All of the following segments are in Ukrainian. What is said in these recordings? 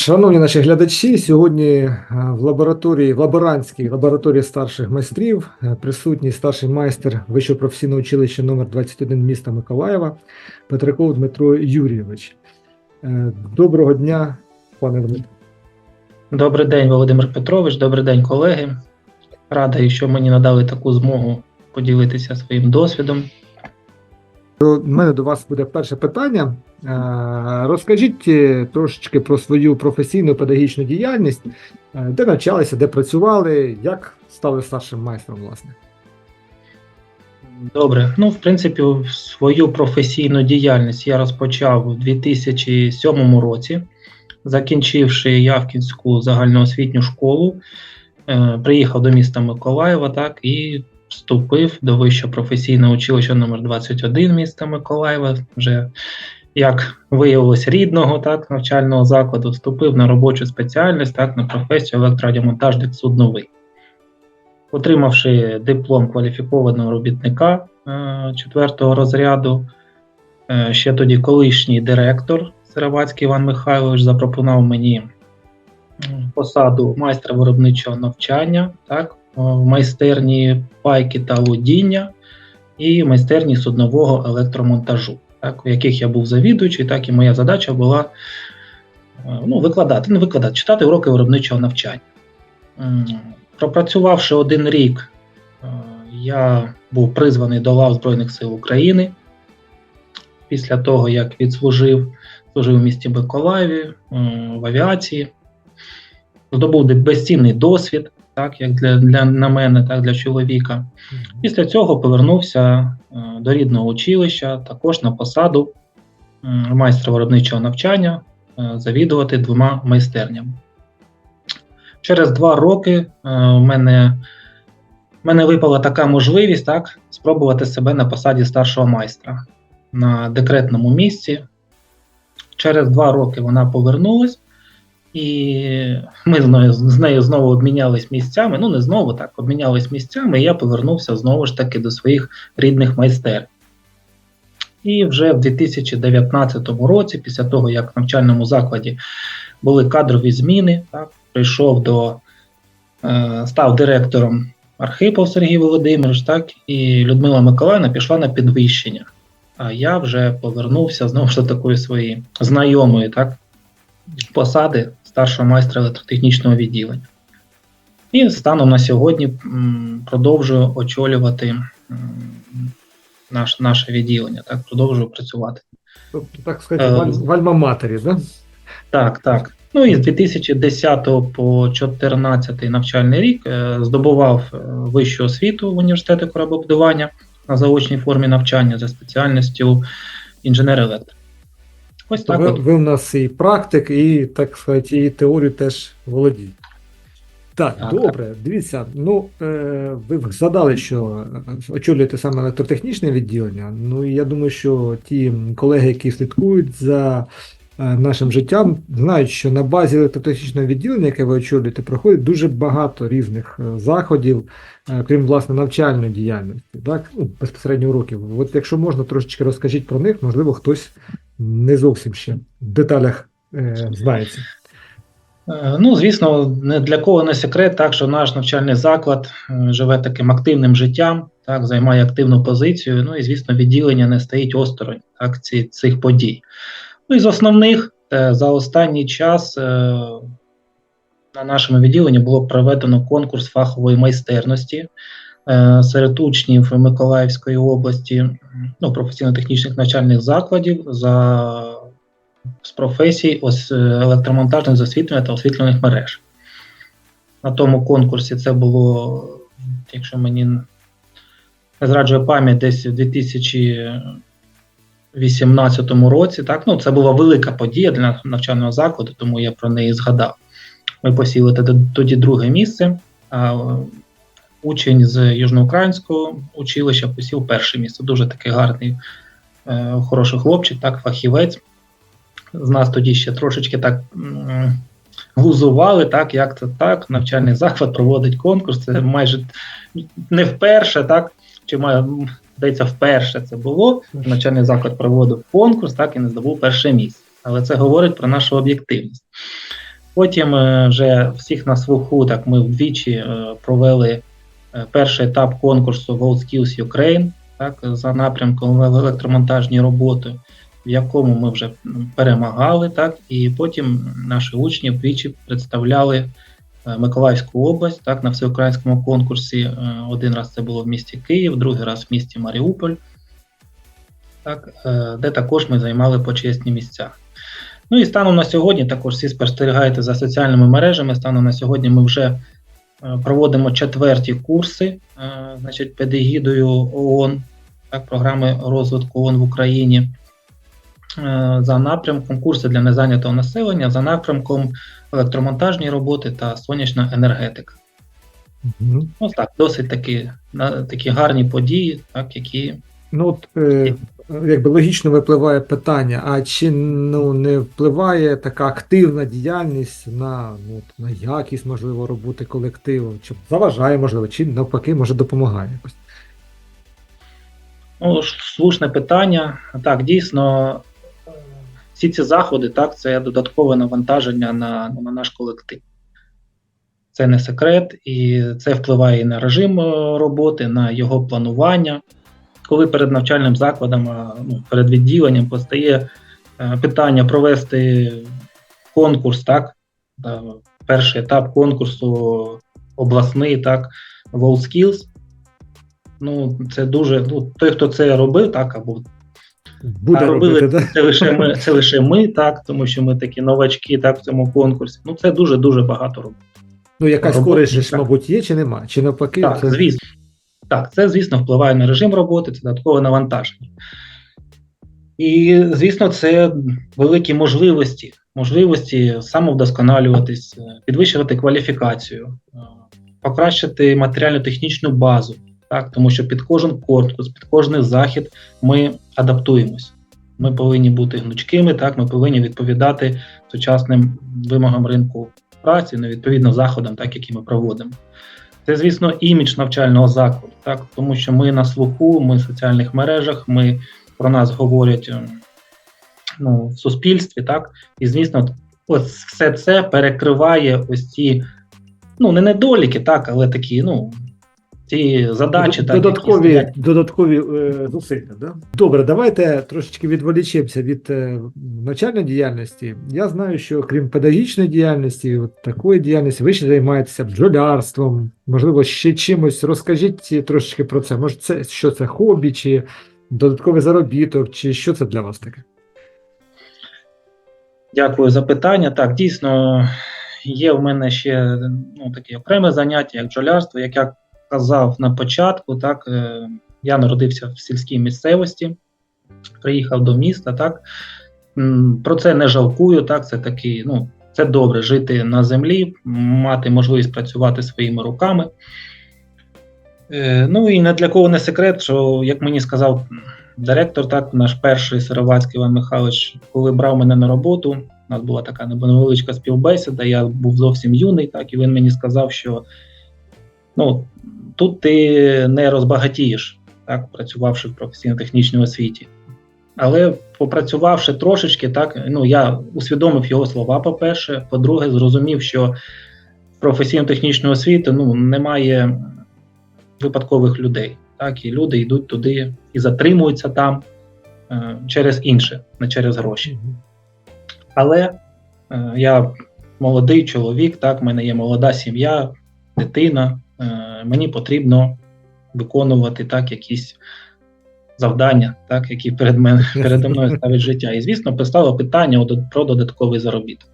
Шановні наші глядачі, сьогодні е, в лабораторії, в лаборантській лабораторії старших майстрів е, присутній старший майстер Вищого професійного училища номер 21 міста Миколаєва Петраков Дмитро Юрійович. Е, Доброго дня, пане Дмитро. Добрий день, Володимир Петрович, добрий день, колеги. Радий, що мені надали таку змогу поділитися своїм досвідом. У мене до вас буде перше питання. Е, Розкажіть е, трошечки про свою професійну педагогічну діяльність, е, де навчалися, де працювали, як стали старшим майстром, власне. Добре, ну, в принципі, свою професійну діяльність я розпочав у 2007 році, закінчивши Явкінську загальноосвітню школу, приїхав до міста Миколаєва так, і вступив до Вищого професійного училища номер 21 міста Миколаєва. Вже як виявилось рідного так, навчального закладу, вступив на робочу спеціальність так, на професію електрорадіомонтажник судновий. Отримавши диплом кваліфікованого робітника е, четвертого розряду, е, ще тоді колишній директор Сиравацький Іван Михайлович запропонував мені посаду майстра виробничого навчання, так, в майстерні пайки та лудіння і майстерні суднового електромонтажу, так, у яких я був завідуючий, так і моя задача була е, ну, викладати, не викладати, читати уроки виробничого навчання. Пропрацювавши один рік, е, я був призваний до лав Збройних сил України. Після того, як відслужив, служив у місті Миколаєві е, в авіації, здобув безцінний досвід, так як для, для на мене, так для чоловіка. Після цього повернувся е, до рідного училища, також на посаду майстра виробничого навчання, е, завідувати двома майстернями. Через два роки е, в мене, в мене випала така можливість так, спробувати себе на посаді старшого майстра на декретному місці. Через два роки вона повернулась, і ми з нею, з нею знову обмінялись місцями. Ну, не знову так, обмінялись місцями, і я повернувся знову ж таки до своїх рідних майстер. І вже в 2019 році, після того, як в навчальному закладі були кадрові зміни, так, прийшов до е, став директором Архипов Сергій Володимирович, так, і Людмила Миколаївна пішла на підвищення. А я вже повернувся знову ж до такої своєї знайомої так, посади старшого майстра електротехнічного відділення. І станом на сьогодні продовжую очолювати наш, наше відділення, так, продовжую працювати. Тобто, так сказати, Е, в аль- в альма-матері, да? Так, так. Ну і з 2010 по 2014 навчальний рік е, здобував е, вищу освіту в університеті кораблебудування на заочній формі навчання за спеціальністю інженер-електрик. Ось так ви, от. ви в нас і практик, і, так сказати, і теорію теж володієте. Так, Так, добре, дивіться, ну е, ви згадали, що очолюєте саме електротехнічне відділення. Ну і я думаю, що ті колеги, які слідкують за е, нашим життям, знають, що на базі електротехнічного відділення, яке ви очолюєте, проходить дуже багато різних е, заходів, е, крім власне навчальної діяльності, так? Ну, безпосередньо уроків. От якщо можна, трошечки розкажіть про них, можливо, хтось не зовсім ще в деталях е, знається. Е, Ну, звісно, не для кого не секрет, так що наш навчальний заклад е, живе таким активним життям, так, займає активну позицію. Ну і звісно, відділення не стоїть осторонь так, ці, цих подій. Ну і з основних е, за останній час на нашому відділенні було проведено конкурс фахової майстерності серед учнів Миколаївської області, ну, професійно-технічних навчальних закладів за з професій ос- е, електромонтажних з освітлення та освітлених мереж. На тому конкурсі це було, якщо мені не зраджує пам'ять, десь у 2018 році. Так? Ну, це була велика подія для навчального закладу, тому я про неї згадав. Ми посіли тоді- друге місце. Е, учень з Южноукраїнського училища посів перше місце. Дуже такий гарний, е, хороший хлопчик, так, фахівець з нас тоді ще трошечки так м, глузували, так, як це так, навчальний заклад проводить конкурс, це майже не вперше, так, чи має, здається, вперше це було. Навчальний заклад проводив конкурс, так, і не здобув перше місце. Але це говорить про нашу об'єктивність. Потім е, вже всіх на слуху, так ми вдвічі е, провели перший етап конкурсу WorldSkills Ukraine, так, за напрямком електромонтажні роботи, в якому ми вже перемагали, так, і потім наші учні вдвічі представляли е, Миколаївську область так, на всеукраїнському конкурсі. Е, Один раз це було в місті Київ, другий раз в місті Маріуполь, так, е, де також ми займали почесні місця. Ну і станом на сьогодні також всі спостерігаєте за соціальними мережами. Станом на сьогодні ми вже е, проводимо четверті курси, е, значить, під егідою ООН, так, програми розвитку ООН в Україні. е, За напрямком курси для незайнятого населення, за напрямком електромонтажні роботи та сонячна енергетика. Мгм. Ось так, досить такі, такі гарні події, так, які Ну, от, е, якби логічно випливає питання, а чи ну, не впливає така активна діяльність на, ну, на якість, можливо, роботи колективу, чи заважає, можливо, чи навпаки, може допомагає якось? Ну, слушне питання. Так, дійсно, всі ці заходи, так, це додаткове навантаження на, ну, на наш колектив. Це не секрет, і це впливає і на режим е, роботи, на його планування. Коли перед навчальним закладом, ну, перед відділенням постає е, питання провести конкурс, так, е, перший етап конкурсу обласний, так, WorldSkills, Ну, це дуже. Ну, той, хто це робив, так, або Буде а робили робити, да? це лише ми, це лише ми, так, тому що ми такі новачки, так, в цьому конкурсі. Ну, це дуже дуже багато робити. Ну, якась роботи, користь, так. мабуть, є чи нема? Чи навпаки, Так, це... звісно. Так, це, звісно, впливає на режим роботи, це додаткове навантаження. І, звісно, це великі можливості, можливості самовдосконалюватись, е, підвищувати кваліфікацію, е, покращити матеріально-технічну базу, так, тому що під кожен корпус, під кожний захід ми адаптуємось. Ми повинні бути гнучкими, так, ми повинні відповідати сучасним вимогам ринку праці, ну, відповідно заходам, так, які ми проводимо. Це, звісно, імідж навчального закладу, так, тому що ми на слуху, ми в соціальних мережах, ми про нас говорять ем, ну, в суспільстві, так, і звісно, от все це перекриває ось ці, ну, не недоліки, так, але такі, ну, ці задачі, так, які додаткові, додаткові е, зусилля. Да? Добре, давайте трошечки відволічемося від е, навчальної діяльності. Я знаю, що крім педагогічної діяльності, от такої діяльності, ви ще займаєтеся бджолярством, можливо, ще чимось. Розкажіть трошечки про це. Може, це що це хобі, чи додатковий заробіток, чи що це для вас таке? Дякую за питання. Так, дійсно, є в мене ще ну, таке окреме заняття, як бджолярство. Як я казав на початку, так, е, я народився в сільській місцевості, приїхав до міста, так. Про це не жалкую, так, це такий, ну, це добре жити на землі, мати можливість працювати своїми руками. Е, Ну і не для кого не секрет, що, як мені сказав директор, так, наш перший Сировацький Іван Михайлович, коли брав мене на роботу, у нас була така невеличка співбесіда, я був зовсім юний, так, і він мені сказав, що ну, тут ти не розбагатієш, так, працювавши в професійно-технічній освіті. Але попрацювавши трошечки, так, ну, я усвідомив його слова, по-перше. По-друге, зрозумів, що в професійно-технічної освіти ну, немає випадкових людей. Так, і люди йдуть туди і затримуються там е, через інше, не через гроші. Але е, я молодий чоловік, так, в мене є молода сім'я, дитина. Е, мені потрібно виконувати так якісь завдання, так, які перед мене передо мною ставить життя. І, звісно, постало питання про додатковий заробіток.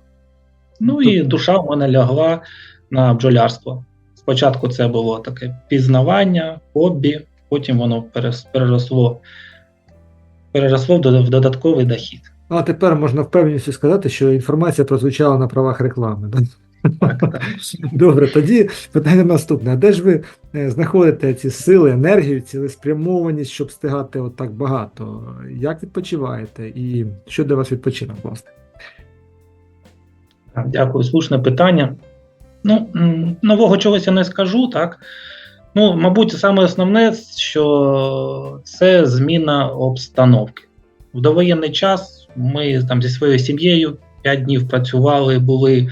Ну і душа в мене лягла на бджолярство. Спочатку це було таке пізнавання, хобі, потім воно переросло, переросло в в додатковий дохід. Ну, а тепер можна впевненістю сказати, що інформація прозвучала на правах реклами. Да? Так, так. Добре, тоді питання наступне: а де ж ви е, знаходите ці сили, енергію, цілеспрямованість, щоб встигати отак багато? Як відпочиваєте? І що для вас відпочинок, власне? Дякую, слушне питання. Ну, нового чогось я не скажу, так. Ну, мабуть, саме основне, що це зміна обстановки. В довоєнний час ми там зі своєю сім'єю 5 днів працювали, були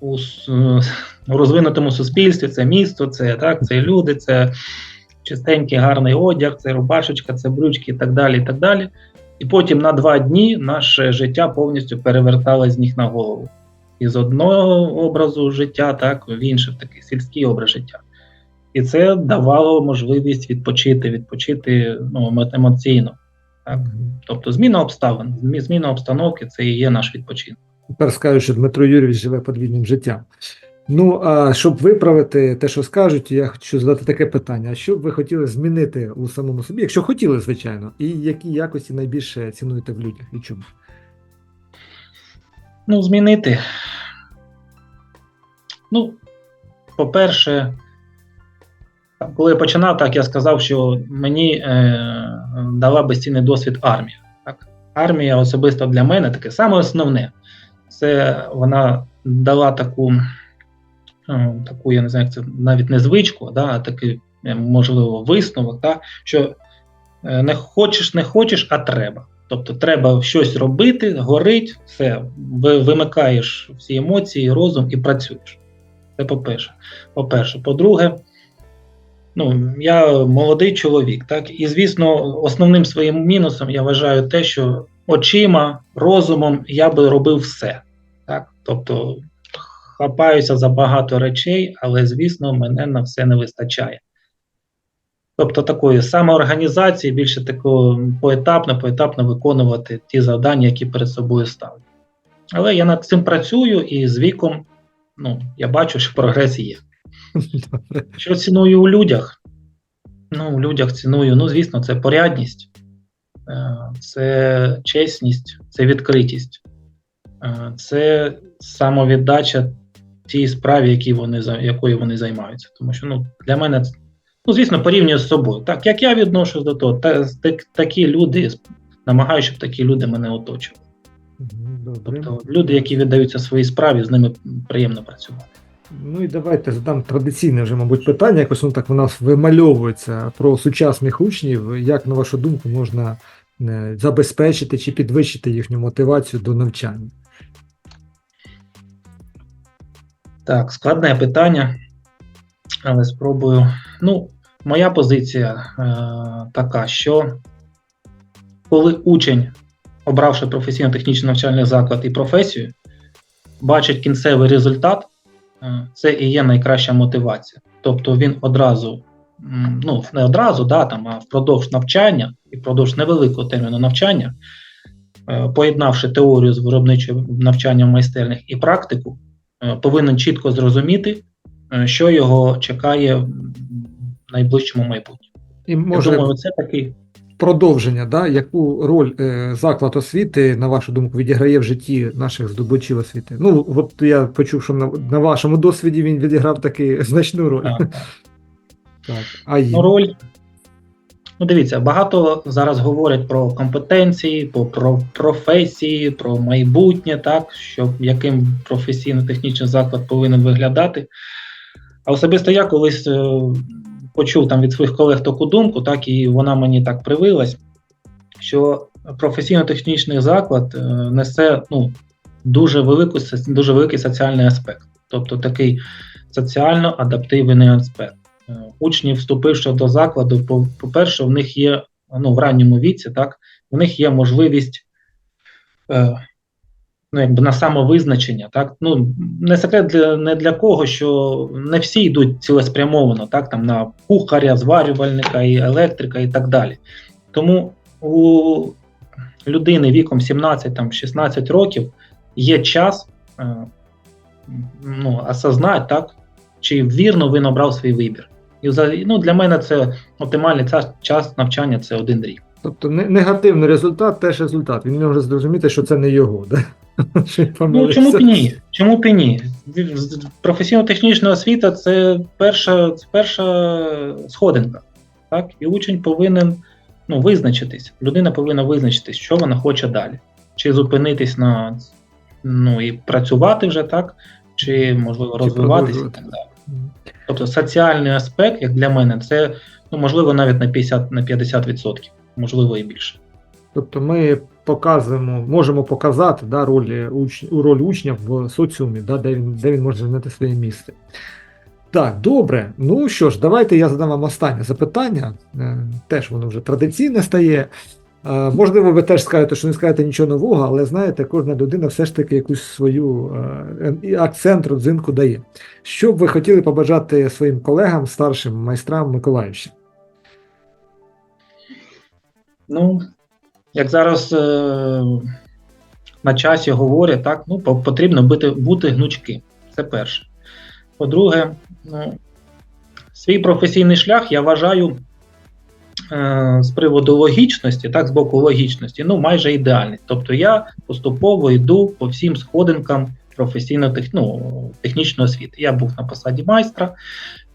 у е, у розвинутому суспільстві це місто, це так, це люди, це чистенький гарний одяг, це рубашечка, це брючки і так далі. І так далі. І потім на два дні наше життя повністю переверталось з ніг на голову. Із одного образу життя, так, в інший, в такий сільський образ життя. І це давало можливість відпочити, відпочити ну, емоційно. Так? Тобто зміна обставин, зміна обстановки це і є наш відпочинок. Тепер скажуть, що Дмитро Юрійович живе подвійним життям. Ну, а щоб виправити те, що скажуть, я хочу задати таке питання: а що б ви хотіли змінити у самому собі, якщо хотіли, звичайно, і які якості найбільше цінуєте в людях і чому? Ну, змінити. Ну, по-перше, коли я починав, так я сказав, що мені е, дала безцінний досвід армія. Так? Армія особисто для мене таке саме основне. Це вона дала таку, е, таку, я не знаю, як це навіть не звичку, да, а такий, е, можливо, висновок, да, що е, не хочеш, не хочеш, а треба. Тобто треба щось робити, горить, все, вимикаєш всі емоції, розум і працюєш. Це по-перше. По-перше. По-друге, ну, я молодий чоловік, так, і звісно, основним своїм мінусом я вважаю те, що очима, розумом я би робив все. Тобто хапаюся за багато речей, але, звісно, мене на все не вистачає. Тобто такої самоорганізації, більше такого поетапно, поетапно виконувати ті завдання, які перед собою ставлю. Але я над цим працюю і з віком ну, я бачу, що прогрес є. Добре. Що ціную у людях? Ну, у людях ціную, ну, звісно, це порядність, е, це чесність, це відкритість, це самовіддача тій справі, які вони, якою вони займаються. Тому що ну, для мене, ну, звісно, порівнюю з собою. Так, як я відношусь до того, та, так, такі люди, намагаюся, щоб такі люди мене оточували. Добре. Тобто люди, які віддаються своїй справі, з ними приємно працювати. Ну і давайте задам традиційне вже, мабуть, питання. Якось воно так у нас вимальовується про сучасних учнів. Як, на вашу думку, можна е, забезпечити чи підвищити їхню мотивацію до навчання? Так, складне питання, але спробую. Ну, моя позиція е, така, що коли учень, обравши професійно-технічний навчальний заклад і професію, бачить кінцевий результат, е, це і є найкраща мотивація. Тобто він одразу, ну не одразу, да, там, а впродовж навчання і впродовж невеликого терміну навчання, е, поєднавши теорію з виробничим навчанням в майстернях і практику, повинен чітко зрозуміти, е, що його чекає в найближчому майбутньому. І Може, може Я думаю, це такий продовження, да? яку роль е, заклад освіти, на вашу думку, відіграє в житті наших здобувачів освіти? Ну, от я почув, що на, на вашому досвіді він відіграв таки значну роль. так, Так. А ну, роль. Ну, дивіться, багато зараз говорять про компетенції, про, про професії, про майбутнє, так, що яким професійно-технічний заклад повинен виглядати. А особисто я колись е, почув там від своїх колег таку думку, так і вона мені так привилась, що професійно-технічний заклад е, несе ну, дуже, велику, дуже великий соціальний аспект, тобто такий соціально-адаптивний аспект. Учні, вступивши до закладу, по- по-перше, в них є ну, в ранньому віці, так, в них є можливість е, ну, якби на самовизначення. Так? Ну, не секрет для, не для кого, що не всі йдуть цілеспрямовано, так, там, на кухаря, зварювальника, і електрика і так далі. Тому у людини віком 17-16 років є час е, ну, осознати, так, чи вірно він обрав свій вибір. І взагалі, ну, для мене це оптимальний час, час навчання це один рік. Тобто негативний результат теж результат. Він може зрозуміти, що це не його. Да? Ну чому б ні? Чому б ні? Професійно-технічна освіта це перша, це перша сходинка. Так? І учень повинен ну, визначитись. Людина повинна визначитись, що вона хоче далі. Чи зупинитись на ну, і працювати вже так, чи можливо Чи розвиватись і так далі. Тобто соціальний аспект, як для мене, це ну, можливо навіть на 50 на 50%, можливо і більше. Тобто ми показуємо, можемо показати да, роль, уч, роль учня в соціумі, да, де, він, де він може знайти своє місце. Так, добре. Ну що ж, давайте я задам вам останнє запитання. Е, Теж воно вже традиційне стає. Можливо, ви теж скажете, що не скажете нічого нового, але знаєте, кожна людина все ж таки якусь свою акцент, родзинку дає. Що б ви хотіли побажати своїм колегам, старшим майстрам Миколаївщини? Ну, як зараз е, на часі говорять, так, ну, потрібно бути, бути гнучким. Це перше. По-друге, ну, свій професійний шлях я вважаю з приводу логічності, так, з боку логічності, ну, майже ідеальний. Тобто я поступово йду по всім сходинкам професійно ну, технічної освіти. Я був на посаді майстра,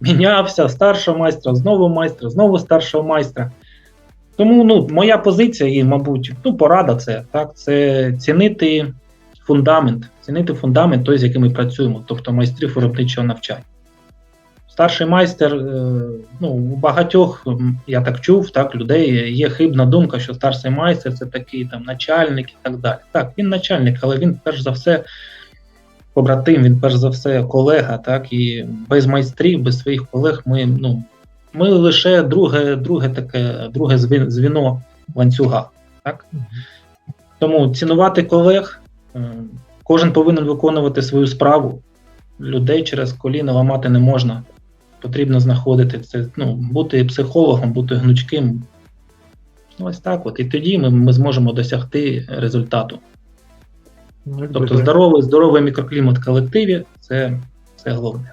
мінявся, старшого майстра, знову майстра, знову старшого майстра. Тому ну, моя позиція і, мабуть, ну, порада це так, це цінити фундамент, цінити фундамент той, з яким ми працюємо, тобто майстрів виробничого навчання. Старший майстер, е, ну, у багатьох, я так чув, так, людей є хибна думка, що старший майстер це такий там начальник і так далі. Так, він начальник, але він перш за все побратим, він перш за все колега, так, і без майстрів, без своїх колег ми, ну, ми лише друге, друге таке, друге звіно ланцюга. Так? Тому цінувати колег, е, кожен повинен виконувати свою справу. Людей через коліна ламати не можна. Потрібно знаходити це, ну, бути психологом, бути гнучким. Ну, Ось так от. І тоді ми, ми зможемо досягти результату. Тобто здоровий, здоровий мікроклімат в колективі це, це головне.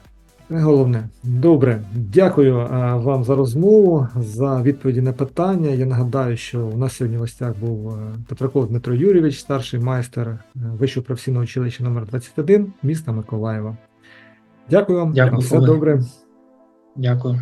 Головне. Добре, дякую а, вам за розмову, за відповіді на питання. Я нагадаю, що у нас сьогодні в гостях був е, Петраков Дмитро Юрійович, старший майстер е, Вищого професійного училища номер 21 міста Миколаєва. Дякую вам, Дякую, все добре. Дякую.